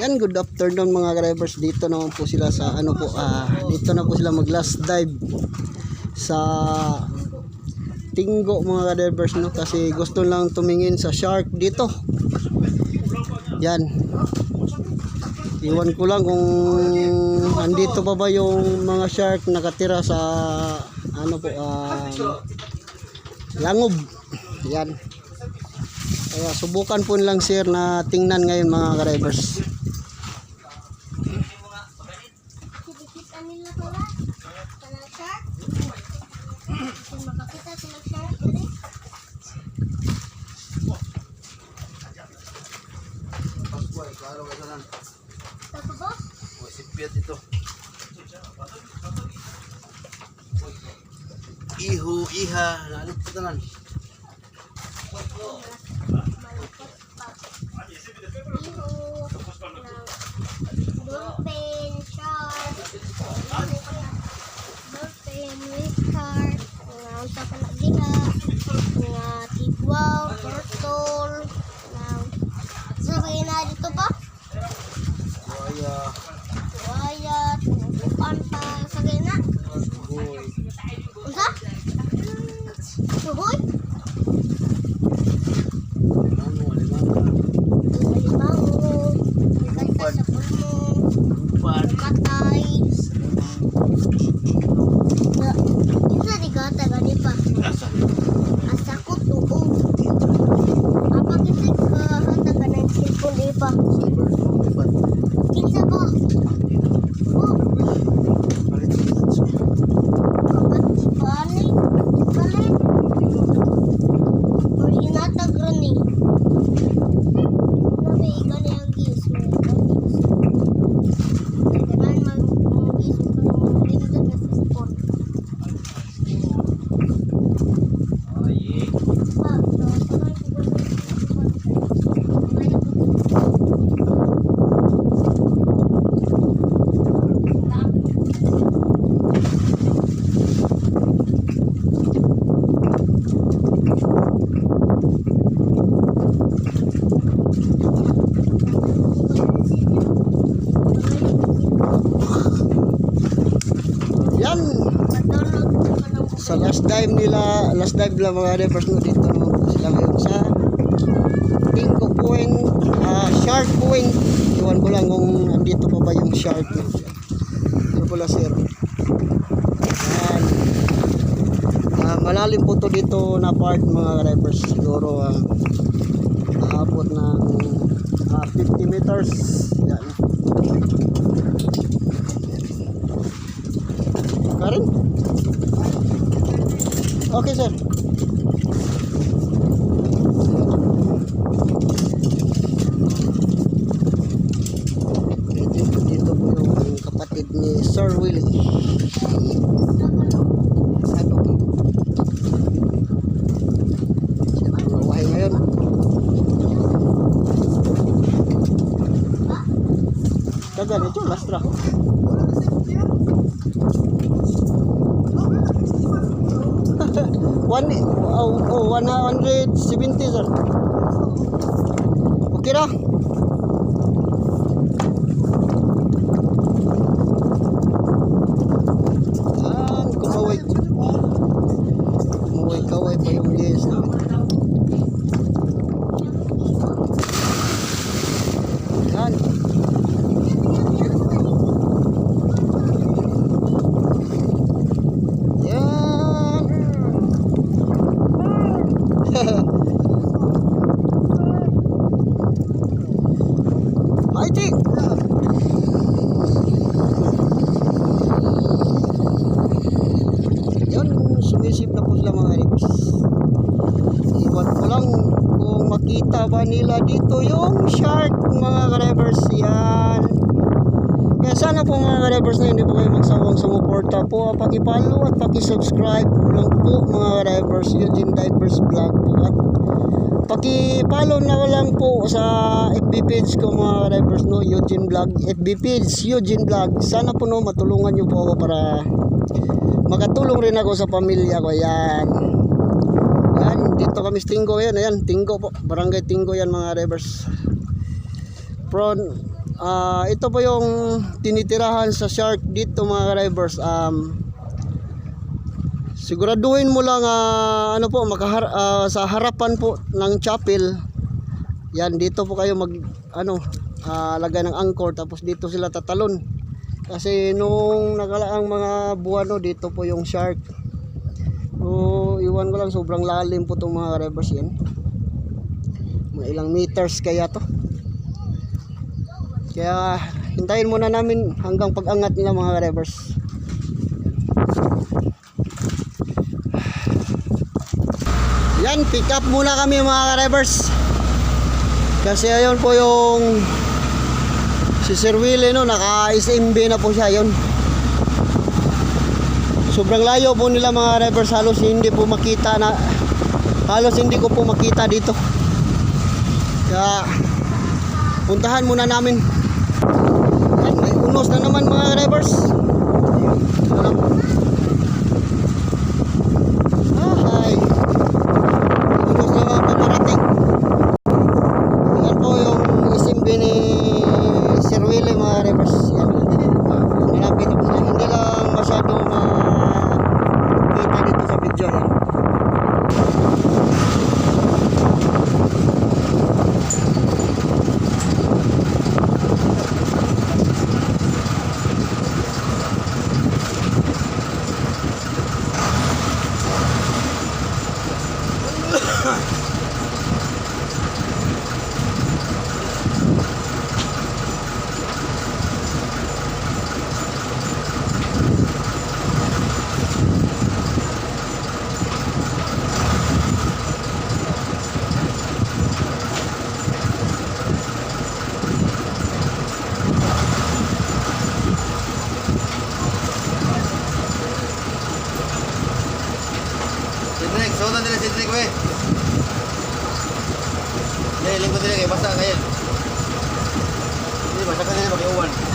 Yan, good afternoon mga drivers. Dito naman po sila sa ano po, ah, dito na po sila mag last dive sa Tinggo mga drivers no kasi gusto lang tumingin sa shark dito. Yan. Iwan ko lang kung andito pa ba yung mga shark nakatira sa ano po ah, langob. Yan. Kaya subukan po lang sir na tingnan ngayon mga drivers. Kita nila pala. Kanang shark. Kung makakita sila shark, dali. Tapos boss, Sipit ito. Ihu, iha, nalit ko tanan. malapot pa. Iho, ng dolphin, shark, dolphin, with shark, nga unsa pa na dila, nga tigwaw, turtle, ng sabihin na dito pa, Kaya, buhaya, tumutukan pa, sabihin na, boy. unsa? Suhoy? Ano, alimang Alimango, ganda sa pulmo, Upan. matay. Na, isa di gata gani pa. Asa. Asa ko tuo. Apa kasi ka hata ka ng cellphone di pa. Silver, upan. Kinsa ba? Oh, Palit sa tatso. kapat bali. Bali. Or inatag rani. Nabi gani ang gis mo. Kailangan mag mag gis mo kung lindot na sa sport. Ay, Pa, so, tuloy ko ba Yan. Patulog ko pa ng Sa last dive nila, last dive nila mga drivers no dito naman po sila ngayon sa Tingko Point, ah, Shark Point. Iwan ko lang kung andito pa ba yung shark. No? Ano pala sir? Yan. Ah, malalim po to dito na part mga drivers. Siguro ah, aabot ng ah, 50 meters. Yan. Karin? Okay, sir. Dito, dito po yung kapatid ni Sir Willie. Ano po? Siya ang nawahay ngayon. Dagan ito, lastra. One, oh, oh, 170 sir. Okay na? Yan, kumaway. Kumaway kaway pa yung yes. Yan. Yan. Fighting! Yan, sumisip na po sila mga ribs. Iwan ko lang kung makita ba nila dito yung shark mga drivers. Yan. Kaya sana po mga drivers na hindi po kayo magsawang sumuporta po. Pakipalo at pakisubscribe lang po mga drivers. Eugene Divers Vlog po. At Paki-follow na lang po sa FB page ko mga drivers no, Eugene Vlog, FB page Eugene Vlog. Sana po no matulungan niyo po ako para makatulong rin ako sa pamilya ko. Yan. Dito kami sa Tinggo yan, ayan, Tinggo po. Barangay Tinggo yan mga drivers. From Ah, ito po yung tinitirahan sa shark dito mga drivers. Um, siguraduhin mo lang ah, ano po makahar ah, sa harapan po ng chapel. Yan dito po kayo mag ano ah, lagay ng anchor tapos dito sila tatalon. Kasi nung nakalaang mga buwan dito po yung shark. So, iwan ko lang sobrang lalim po itong mga drivers yan. Mga ilang meters kaya to. Kaya hintayin muna namin hanggang pag-angat nila mga drivers. Yan, pick up muna kami mga drivers. Kasi ayun po yung si Sir Willie no, naka-SMB na po siya yun. Sobrang layo po nila mga drivers halos hindi po makita na halos hindi ko po makita dito. Kaya puntahan muna namin. Yan, may unos na naman mga drivers. Ay. Unos na mga paparating. Yung SMB ni Sir Willie mga drivers. Yan. Malapit na po sila. Hindi lang masyado makita dito sa video. Yan. Cedric, suotan nila Cedric, we. Nila kay basa kayo. Hindi, basa ka nila mag-iuwan.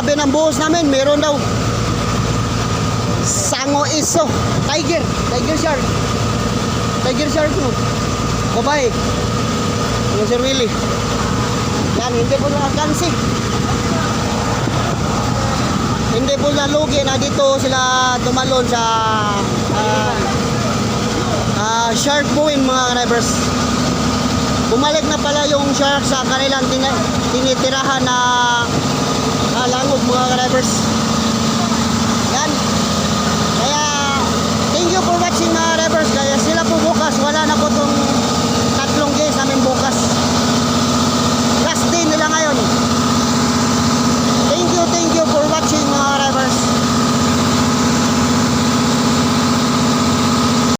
Sabi ng boss namin, meron daw sango iso. Tiger. Tiger shark. Tiger shark mo. Babae. Yung Sir Willie. Yan, hindi po nakakansi. Hindi po nalugi na dito sila tumalon sa ah, ah, shark buoy mga drivers. Bumalik na pala yung shark sa kanilang tin- tinitirahan na nakalangob mga drivers yan. Kaya thank you for watching mga drivers kaya sila po bukas wala na po itong